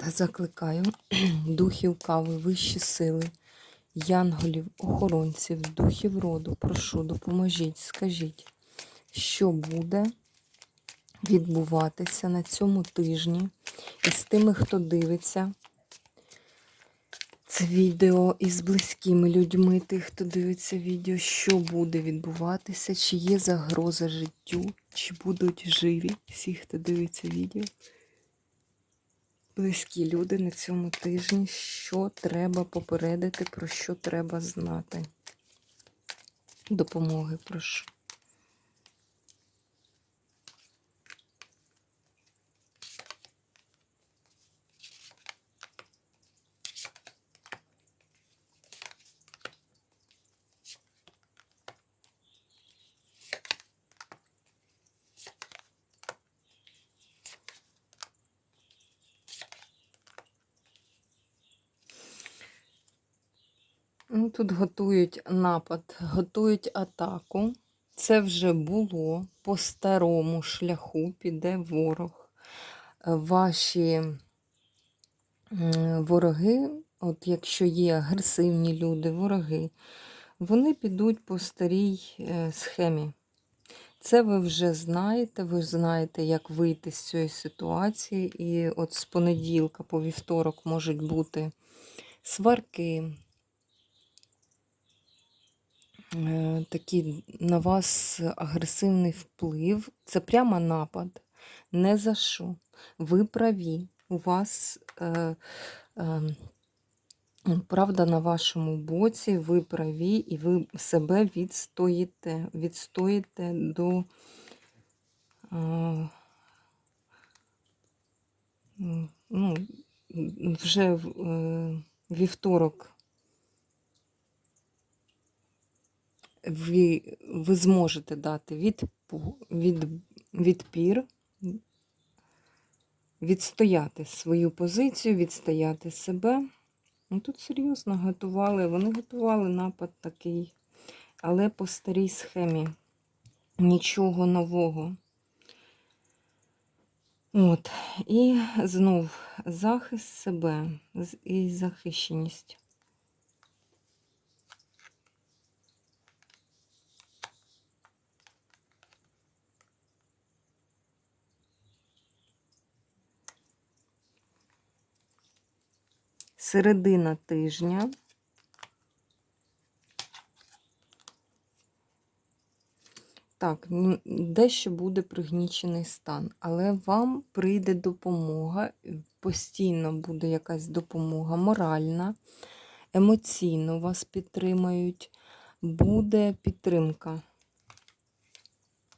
Та закликаю духів кави, вищі сили, янголів, охоронців, духів роду. Прошу, допоможіть, скажіть, що буде відбуватися на цьому тижні? Із тими, хто дивиться це відео із близькими людьми, тих, хто дивиться відео, що буде відбуватися, чи є загроза життю, чи будуть живі всі, хто дивиться відео близькі люди на цьому тижні, що треба попередити, про що треба знати. Допомоги прошу. Ну, Тут готують напад, готують атаку. Це вже було по старому шляху, піде ворог. Е, ваші вороги, от якщо є агресивні люди, вороги, вони підуть по старій е, схемі. Це ви вже знаєте, ви знаєте, як вийти з цієї ситуації. І от з понеділка по вівторок можуть бути сварки. Е, такий на вас агресивний вплив. Це прямо напад. Не за що. Ви праві. У вас е, е, правда на вашому боці, ви праві, і ви себе відстоїте, відстоїте до е, ну, вже е, вівторок. Ви ви зможете дати від, від, відпір, відстояти свою позицію, відстояти себе. Ну, Тут серйозно готували, вони готували напад такий, але по старій схемі нічого нового. От, І знов захист себе і захищеність. Середина тижня. Так, дещо буде пригнічений стан, але вам прийде допомога, постійно буде якась допомога моральна, емоційно вас підтримають, буде підтримка.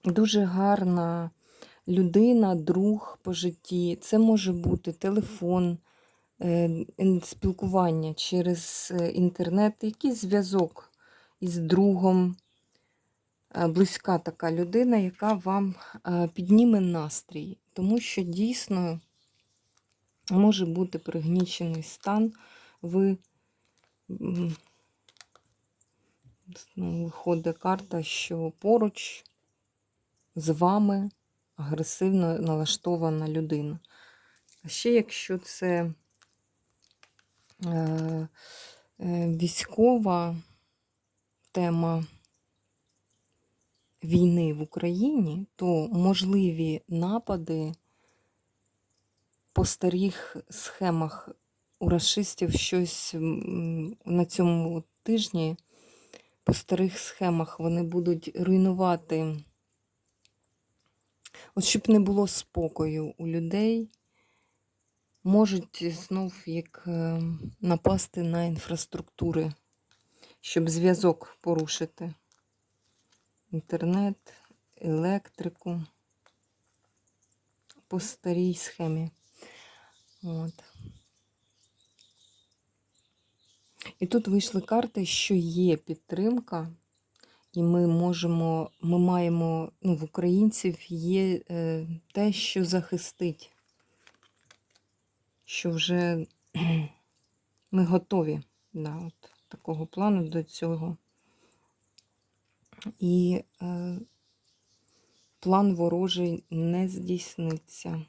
Дуже гарна людина, друг по житті. Це може бути телефон. Е, спілкування через е, інтернет, якийсь зв'язок із другом, е, близька така людина, яка вам підніме настрій, тому що дійсно може бути пригнічений стан, ви виходить карта, що поруч з вами агресивно налаштована людина. А ще якщо це військова тема війни в Україні, то можливі напади по старих схемах у расистів щось на цьому тижні, по старих схемах вони будуть руйнувати, от щоб не було спокою у людей можуть знов як е, напасти на інфраструктури, щоб зв'язок порушити. Інтернет, електрику по старій схемі. От. І тут вийшли карти, що є підтримка, і ми можемо, ми маємо, ну, в українців є е, те, що захистить, що вже ми готові да, от, такого плану до цього. І е, план ворожий не здійсниться.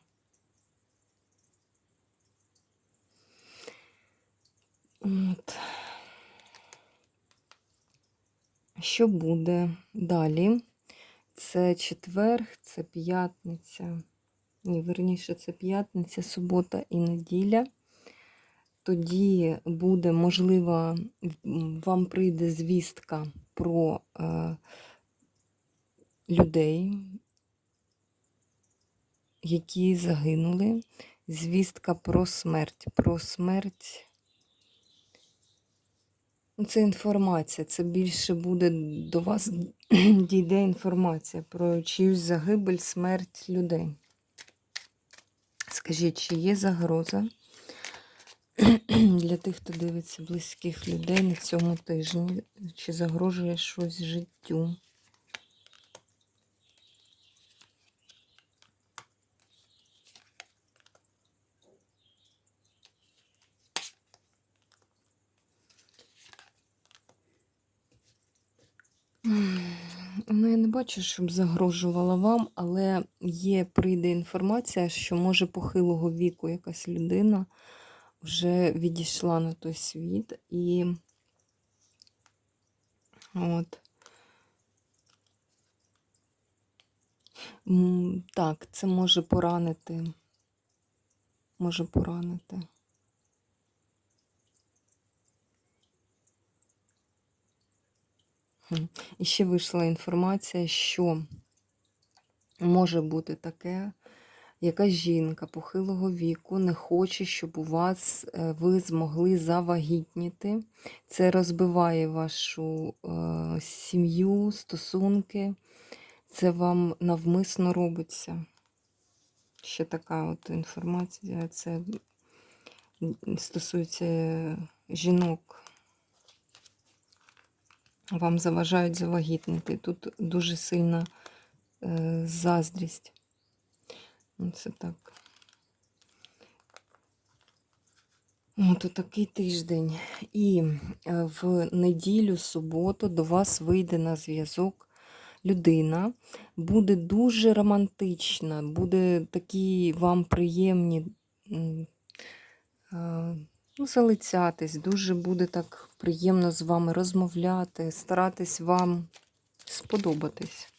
От. Що буде далі? Це четвер, це п'ятниця. Ні, верніше, це п'ятниця, субота і неділя. Тоді буде, можливо, вам прийде звістка про е, людей, які загинули. Звістка про смерть. Про смерть. Ну, Це інформація, це більше буде до вас дійде інформація про чиюсь загибель, смерть людей. Скажіть, чи є загроза для тих, хто дивиться близьких людей на цьому тижні? Чи загрожує щось життю? Ну, я не бачу, щоб загрожувала вам, але є, прийде інформація, що може похилого віку якась людина вже відійшла на той світ. І от. Так, це може поранити. Може поранити. І ще вийшла інформація, що може бути таке, яка жінка похилого віку не хоче, щоб у вас е, ви змогли завагітніти. Це розбиває вашу е, сім'ю, стосунки. Це вам навмисно робиться. Ще така от інформація. Це стосується жінок. Вам заважають завагітнити. Тут дуже сильна е, заздрість. Ну, Це так. От такий тиждень. І е, в неділю, суботу до вас вийде на зв'язок людина, буде дуже романтична, буде такі вам приємні е, ну, залицятись, дуже буде так приємно з вами розмовляти, старатись вам сподобатись.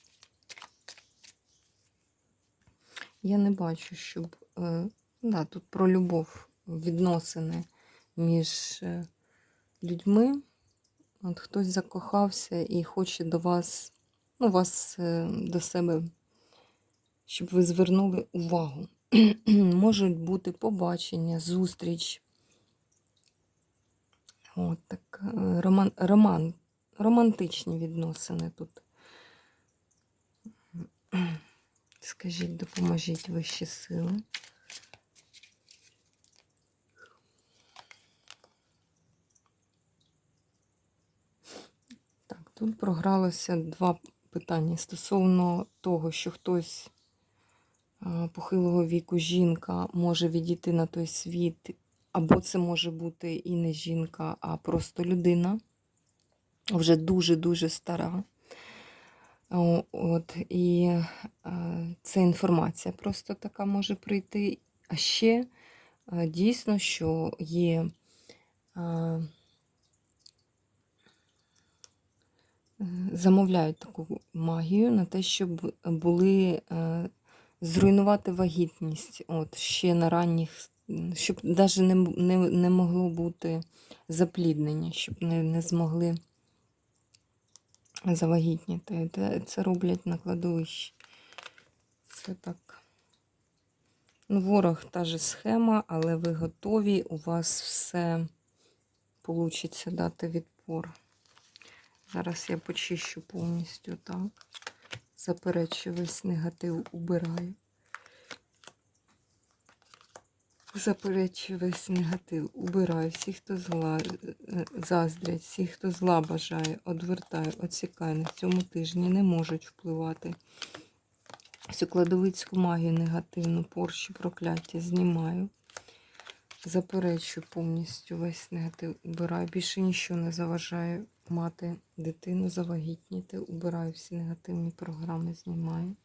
Я не бачу, щоб. Е, да, тут про любов, відносини між е, людьми. От хтось закохався і хоче до вас, ну, вас е, до себе, щоб ви звернули увагу. Можуть бути побачення, зустріч. От так, е, роман, роман, романтичні відносини тут. Скажіть, допоможіть вищі сили. Так, тут програлося два питання стосовно того, що хтось похилого віку жінка може відійти на той світ, або це може бути і не жінка, а просто людина, вже дуже-дуже стара. От, І це інформація просто така може прийти. А ще е, дійсно, що є е, замовляють таку магію на те, щоб були е, зруйнувати вагітність. От, ще на ранніх, щоб навіть не, не, не могло бути запліднення, щоб не, не змогли завагітніти. Це- роблять на кладовищі. Це так. Ну, ворог та же схема, але ви готові, у вас все вийде дати відпор. Зараз я почищу повністю так. Заперечу весь негатив убираю. Заперечую весь негатив, убираю всіх, хто зла, е, заздрять, всіх, хто зла бажає, одвертаю, отсікаю. На цьому тижні не можуть впливати. Всю кладовицьку магію негативну, порчу, прокляття знімаю. Заперечую повністю весь негатив, убираю. Більше нічого не заважає мати дитину, завагітніти. Убираю всі негативні програми, знімаю.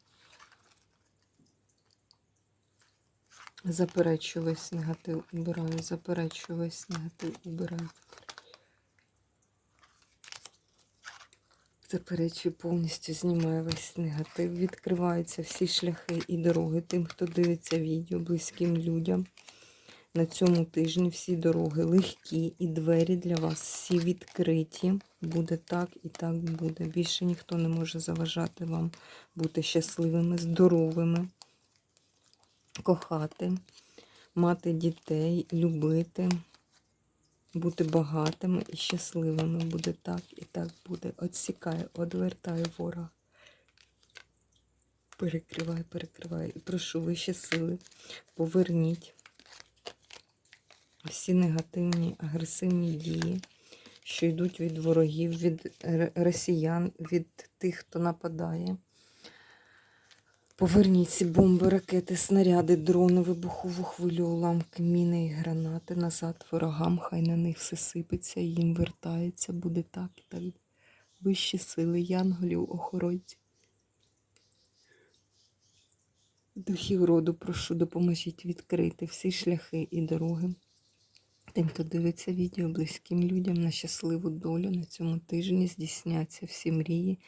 Заперечую весь негатив, убираю, заперечую весь негатив, убираю. Заперечую повністю, знімаю весь негатив. Відкриваються всі шляхи і дороги тим, хто дивиться відео, близьким людям. На цьому тижні всі дороги легкі і двері для вас всі відкриті. Буде так і так буде. Більше ніхто не може заважати вам бути щасливими, здоровими кохати, мати дітей, любити, бути багатими і щасливими. Буде так і так буде. Отсікає, одвертає ворога. Перекривай, перекривай. І прошу вище сили. Поверніть всі негативні, агресивні дії, що йдуть від ворогів, від росіян, від тих, хто нападає. Поверніть ці бомби, ракети, снаряди, дрони, вибухову хвилю, уламки, міни і гранати назад ворогам. Хай на них все сипеться, їм вертається. Буде так і так. Вищі сили, янголів, охоронців. Духів роду, прошу, допоможіть відкрити всі шляхи і дороги. Тим, хто дивиться відео близьким людям на щасливу долю на цьому тижні здійсняться всі мрії,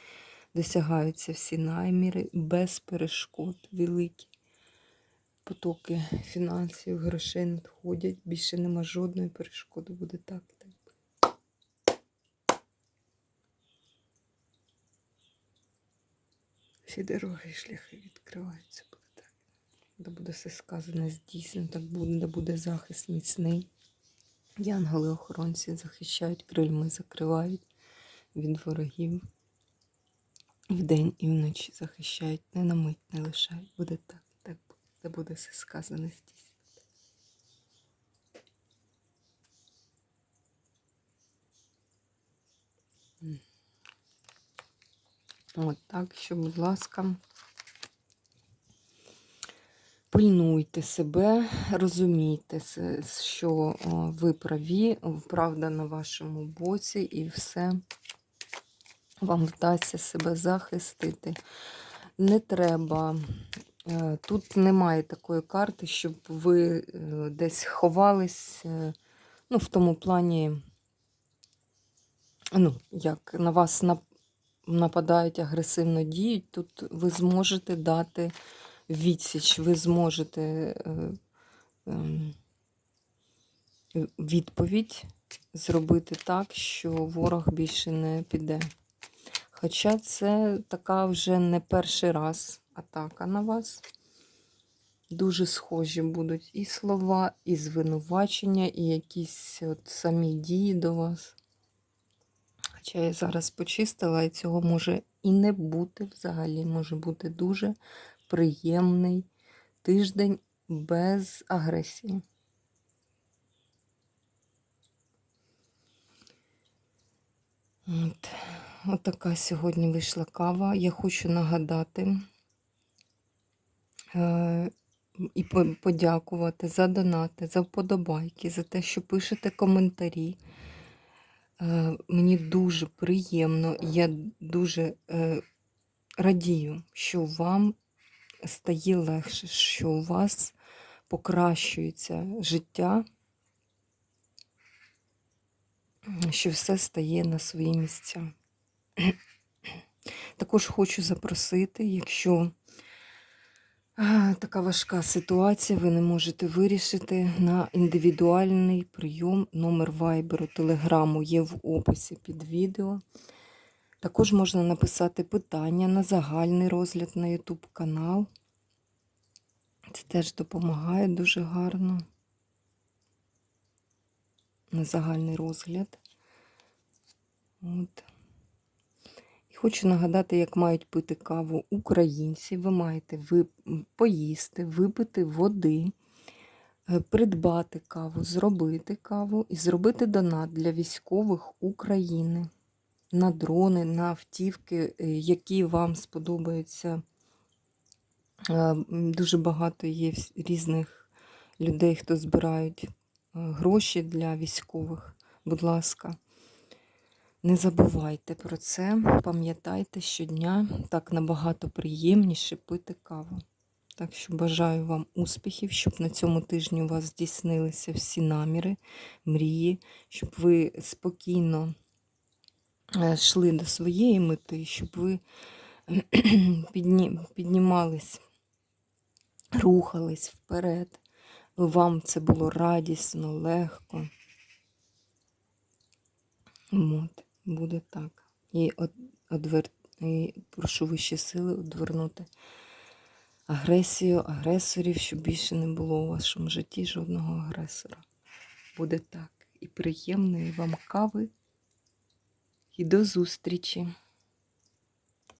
досягаються всі наміри без перешкод, великі потоки фінансів, грошей надходять. Більше нема жодної перешкоди. Буде так. так. Всі дороги і шляхи відкриваються. Буде так. Де буде все сказане, здійснено, так буде, де буде захист міцний. Янголи-охоронці захищають крильми, закривають від ворогів. Вдень і вночі захищають, не на мить не лишають. Буде так, так. Де буде все сказане здійснено. От так, що, будь ласка, пильнуйте себе, розумійте, що ви праві, правда на вашому боці, і все вам вдасться себе захистити. Не треба. е, Тут немає такої карти, щоб ви е, десь ховались, е, ну, в тому плані, ну, як на вас нападають, агресивно діють, тут ви зможете дати відсіч, ви зможете ем, відповідь зробити так, що ворог більше не піде. Хоча це така вже не перший раз атака на вас. Дуже схожі будуть і слова, і звинувачення, і якісь от самі дії до вас. Хоча я зараз почистила, і цього може і не бути взагалі. Може бути дуже приємний тиждень без агресії. От. От така сьогодні вийшла кава. Я хочу нагадати е, і подякувати за донати, за вподобайки, за те, що пишете коментарі. Е, мені дуже приємно, я дуже е, радію, що вам стає легше, що у вас покращується життя, що все стає на свої місця. Також хочу запросити, якщо така важка ситуація, ви не можете вирішити на індивідуальний прийом. Номер вайберу, телеграму є в описі під відео. Також можна написати питання на загальний розгляд на YouTube канал. Це теж допомагає дуже гарно. На загальний розгляд. От. Хочу нагадати, як мають пити каву українці. Ви маєте поїсти, випити води, е, придбати каву, зробити каву і зробити донат для військових України на дрони, на автівки, е, які вам сподобаються. Е, Дуже багато є різних людей, хто збирають гроші для військових. Будь ласка, не забувайте про це. Пам'ятайте щодня так набагато приємніше пити каву. Так що бажаю вам успіхів, щоб на цьому тижні у вас здійснилися всі наміри, мрії, щоб ви спокійно е, йшли до своєї мети, щоб ви підні, піднімались, рухались вперед. Вам це було радісно, легко. От, буде так. І, од, одвер... і прошу вищі сили одвернути агресію, агресорів, щоб більше не було у вашому житті жодного агресора. Буде так. І приємної вам кави. І до зустрічі!